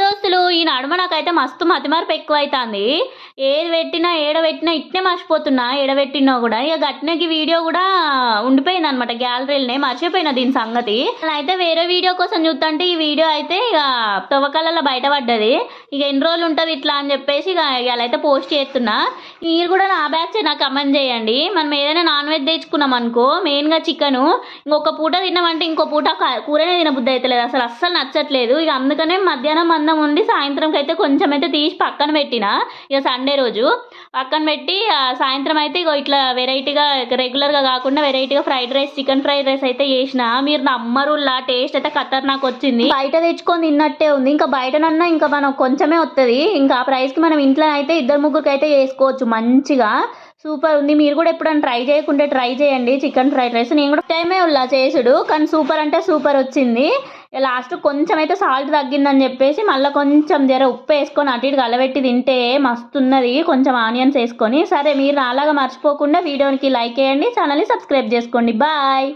దోస్తులు ఈ నడుమ నాకైతే మస్తు మతిమార్పు ఎక్కువ అవుతుంది ఏది పెట్టినా ఏడ పెట్టినా ఇట్నే మర్చిపోతున్నా. ఎడబెట్టినా కూడా ఇక గట్టినకి వీడియో కూడా ఉండిపోయింది అనమాట గ్యాలరీలోనే మర్చిపోయినా దీని సంగతి. అయితే వేరే వీడియో కోసం చూస్తుంటే ఈ వీడియో అయితే ఇక తవ్వకాలలో బయటపడ్డది. ఇక ఎన్ని రోజులు ఉంటుంది ఇట్లా అని చెప్పేసి ఇక ఇలా అయితే పోస్ట్ చేస్తున్నా. మీరు కూడా నా బ్యాచ్ నాకు కమెంట్ చేయండి. మనం ఏదైనా నాన్ వెజ్ తెచ్చుకున్నాం అనుకో మెయిన్గా చికెను ఇంకొక పూట తిన్నామంటే ఇంకో పూట కూరనే తినబుద్ధి అవుతలేదు అసలు అస్సలు నచ్చట్లేదు. ఇక అందుకనే మధ్యాహ్నం అన్నం ఉండి సాయంత్రంకి అయితే కొంచెం అయితే తీసి పక్కన పెట్టిన. ఇక సండే రోజు పక్కన పెట్టి సాయంత్రం అయితే ఇగో ఇట్లా వెరైటీగా రెగ్యులర్గా కాకుండా వెరైటీగా fried rice chicken fried rice అయితే చేసిన. మీరు నమ్మరులా టేస్ట్ అయితే ఖతర్నాక్ వచ్చింది. బయట తెచ్చుకొని తిన్నట్టే ఉంది. ఇంకా బయటనన్నా ఇంకా మనం కొంచెమే వస్తుంది ఇంకా ఆ ప్రైస్కి మనం ఇంట్లో అయితే ఇద్దరు ముగ్గురికి అయితే చేసుకోవచ్చు మంచిగా. సూపర్ ఉంది. మీరు కూడా ఎప్పుడైనా ట్రై చేయకుంటే ట్రై చేయండి. చికెన్ ఫ్రైడ్ రైస్ నేను కూడా టైమే ఉల్లా చేసుడు. కానీ సూపర్ అంటే సూపర్ వచ్చింది. లాస్ట్ కొంచెం అయితే సాల్ట్ తగ్గిందని చెప్పేసి మళ్ళీ కొంచెం జర ఉప్పు వేసుకొని అటు ఇటు కలబెట్టి తింటే మస్తున్నది కొంచెం ఆనియన్స్ వేసుకొని. సరే మీరు అలాగా మర్చిపోకుండా వీడియోకి లైక్ చేయండి. ఛానల్ని సబ్స్క్రైబ్ చేసుకోండి. బాయ్.